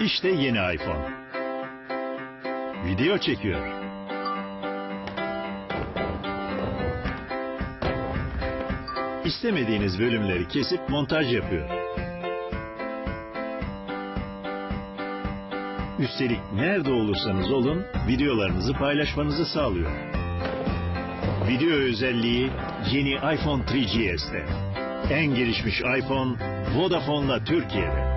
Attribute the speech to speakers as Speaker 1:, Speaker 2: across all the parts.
Speaker 1: İşte yeni iPhone. Video çekiyor. İstemediğiniz bölümleri kesip montaj yapıyor. Üstelik nerede olursanız olun videolarınızı paylaşmanızı sağlıyor. Video özelliği yeni iPhone 3GS'te. En gelişmiş iPhone Vodafone'la Türkiye'de.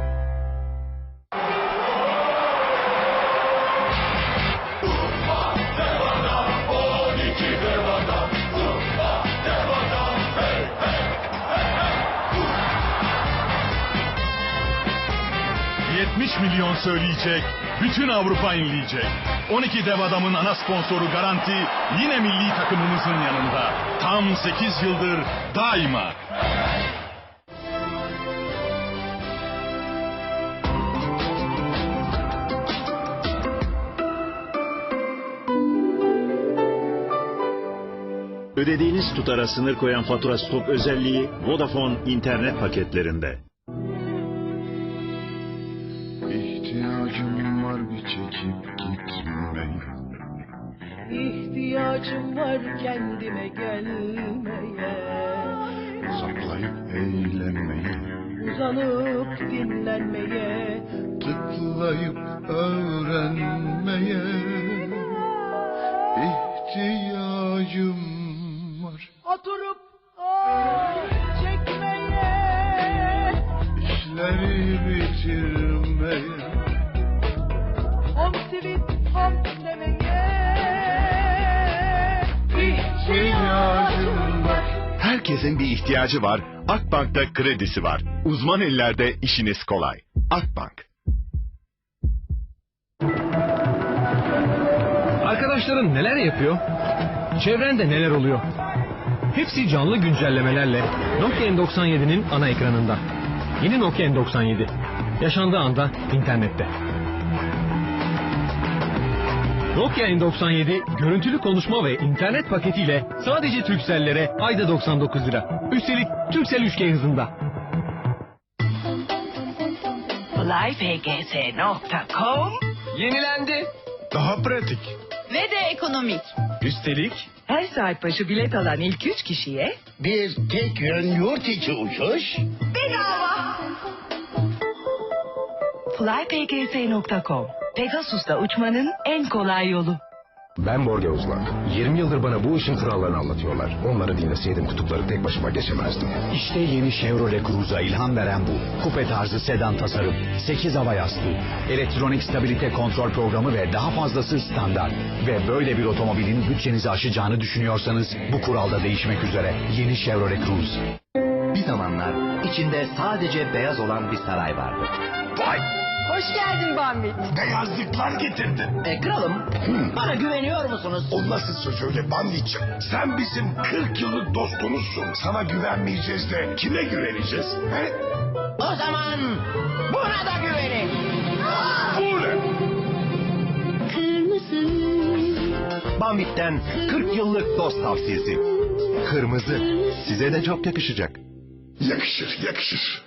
Speaker 2: 70 milyon söyleyecek, bütün Avrupa inleyecek. 12 dev adamın ana sponsoru Garanti yine milli takımımızın yanında. Tam 8 yıldır daima.
Speaker 1: Ödediğiniz tutara sınır koyan fatura stop özelliği Vodafone internet paketlerinde.
Speaker 3: İhtiyacım var bir çekip gitmeye
Speaker 4: İhtiyacım var kendime gelmeye.
Speaker 3: Saklayıp eğlenmeye.
Speaker 4: Uzanıp dinlenmeye.
Speaker 3: Tıklayıp öğrenmeye. İhtiyacım var.
Speaker 4: Oturup ah çekmeye.
Speaker 3: İşleri bitirmeye
Speaker 5: Herkesin bir ihtiyacı var. Akbank'ta kredisi var. Uzman ellerde işiniz kolay. Akbank.
Speaker 6: Arkadaşların neler yapıyor? Çevrende neler oluyor? Hepsi canlı güncellemelerle Nokia N97'nin ana ekranında. Yeni Nokia N97. Yaşandığı anda internette. Nokia N97 görüntülü konuşma ve internet paketiyle sadece Turkcell'lere ayda 99 lira. Üstelik Turkcell 3G hızında.
Speaker 7: flypgs.com
Speaker 6: Yenilendi.
Speaker 5: Daha pratik.
Speaker 7: ve de ekonomik.
Speaker 6: Üstelik
Speaker 7: Her saat başı bilet alan ilk üç kişiye
Speaker 8: Bir tek yön yurt içi uçuş.
Speaker 7: bedava. flypgs.com Pegasus'ta uçmanın en kolay yolu.
Speaker 9: Ben Borge Uzman. 20 yıldır bana bu işin kurallarını anlatıyorlar. Onları dinleseydim kutupları tek başıma geçemezdim.
Speaker 10: İşte yeni Chevrolet Cruze'a ilham veren bu. Kupe tarzı sedan tasarım, 8 hava yastığı, elektronik stabilite kontrol programı ve daha fazlası standart. Ve böyle bir otomobilin bütçenizi aşacağını düşünüyorsanız bu kuralda değişmek üzere yeni Chevrolet Cruze.
Speaker 8: Bir zamanlar içinde sadece beyaz olan bir saray vardı.
Speaker 5: Vay!
Speaker 7: Hoş geldin Bambit.
Speaker 5: Beyazlıklar getirdim.
Speaker 8: E kralım, bana güveniyor musunuz?
Speaker 5: O nasıl söz öyle banditçim? Sen bizim 40 yıllık dostumuzsun. Sana güvenmeyeceğiz de kime güveneceğiz? He?
Speaker 8: O zaman buna da güvenin.
Speaker 5: Bu ne?
Speaker 9: Bambit'ten 40 yıllık dost tavsiyesi. Kırmızı. Size de çok yakışacak.
Speaker 5: Yakışır, yakışır.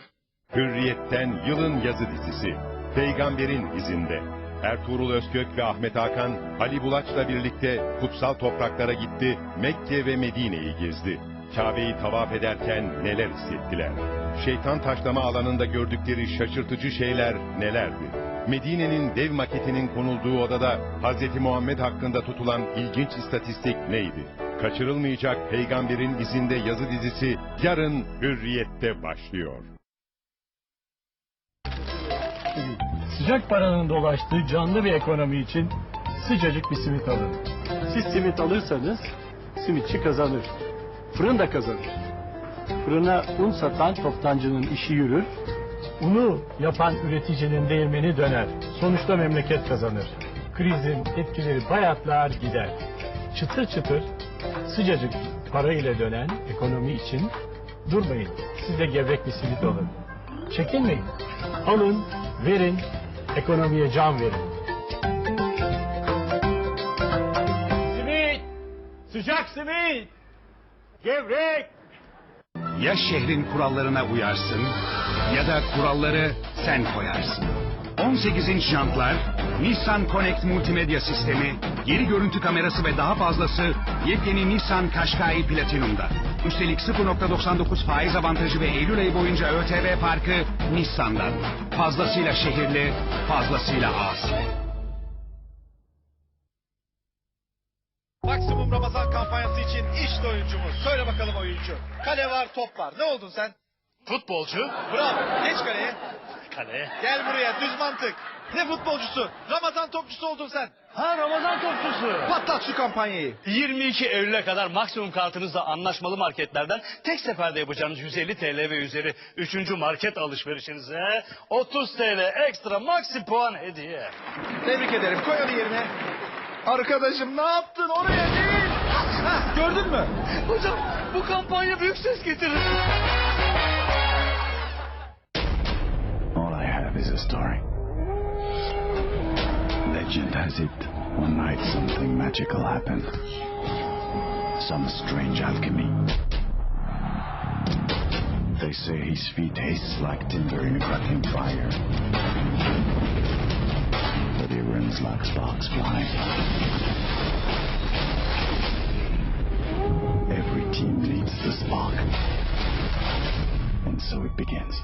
Speaker 11: Hürriyet'ten yılın yazı dizisi. Peygamberin izinde. Ertuğrul Özkök ve Ahmet Hakan, Ali Bulaç'la birlikte kutsal topraklara gitti, Mekke ve Medine'yi gezdi. Kabe'yi tavaf ederken neler hissettiler? Şeytan taşlama alanında gördükleri şaşırtıcı şeyler nelerdi? Medine'nin dev maketinin konulduğu odada Hz. Muhammed hakkında tutulan ilginç istatistik neydi? Kaçırılmayacak Peygamberin izinde yazı dizisi yarın Hürriyet'te başlıyor.
Speaker 6: Sıcak paranın dolaştığı canlı bir ekonomi için sıcacık bir simit alın. Siz simit alırsanız simitçi kazanır. Fırın da kazanır. Fırına un satan toptancının işi yürür. Unu yapan üreticinin değirmeni döner. Sonuçta memleket kazanır. Krizin etkileri bayatlar gider. Çıtır çıtır sıcacık para ile dönen ekonomi için durmayın. Siz de gevrek bir simit alın. Çekinmeyin. Alın, verin, ekonomiye can verin. Simit! Sıcak simit! Gevrek!
Speaker 9: Ya şehrin kurallarına uyarsın ya da kuralları sen koyarsın. 10
Speaker 10: 18 inç jantlar, Nissan Connect multimedya sistemi, geri görüntü kamerası ve daha fazlası yepyeni Nissan Qashqai Platinum'da. Üstelik 0.99 faiz avantajı ve Eylül ayı boyunca ÖTV farkı Nissan'dan. Fazlasıyla şehirli, fazlasıyla az.
Speaker 12: Maksimum Ramazan kampanyası için işte oyuncumuz. Söyle bakalım oyuncu. Kale var, top var. Ne oldun sen?
Speaker 2: Futbolcu.
Speaker 12: Bravo. Geç kaleye.
Speaker 2: Kaleye.
Speaker 12: Gel buraya. Düz mantık. Ne futbolcusu? Ramazan topçusu oldun sen.
Speaker 6: Ha Ramazan topçusu.
Speaker 12: Patlat şu kampanyayı.
Speaker 6: 22 Eylül'e kadar maksimum kartınızla anlaşmalı marketlerden tek seferde yapacağınız 150 TL ve üzeri 3. market alışverişinize 30 TL ekstra maksi puan hediye.
Speaker 12: Tebrik ederim. Koy onu yerine. Arkadaşım ne yaptın? Oraya değil. Hah, gördün mü?
Speaker 6: Hocam bu kampanya büyük ses getirir.
Speaker 13: All I have is a story. Legend has it, one night something magical happened. Some strange alchemy. They say his feet hiss like tinder in a crackling fire. But he runs like sparks flying. Every team needs the spark. And so it begins.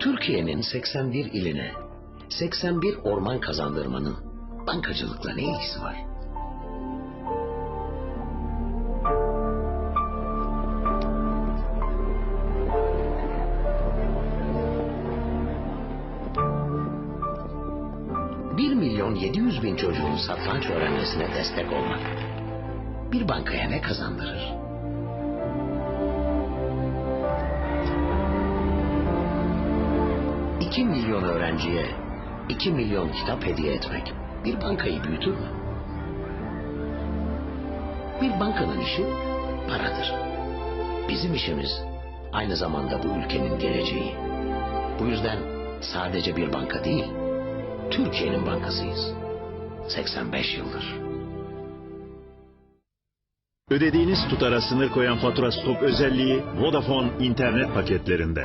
Speaker 14: Türkiye'nin 81 iline 81 orman kazandırmanın bankacılıkla ne ilgisi var? Bir milyon 700 bin çocuğun satranç öğrenmesine destek olmak bir bankaya ne kazandırır? 2 milyon öğrenciye 2 milyon kitap hediye etmek bir bankayı büyütür mü? Bir bankanın işi paradır. Bizim işimiz aynı zamanda bu ülkenin geleceği. Bu yüzden sadece bir banka değil, Türkiye'nin bankasıyız. 85 yıldır.
Speaker 1: Ödediğiniz tutara sınır koyan fatura stop özelliği Vodafone internet paketlerinde.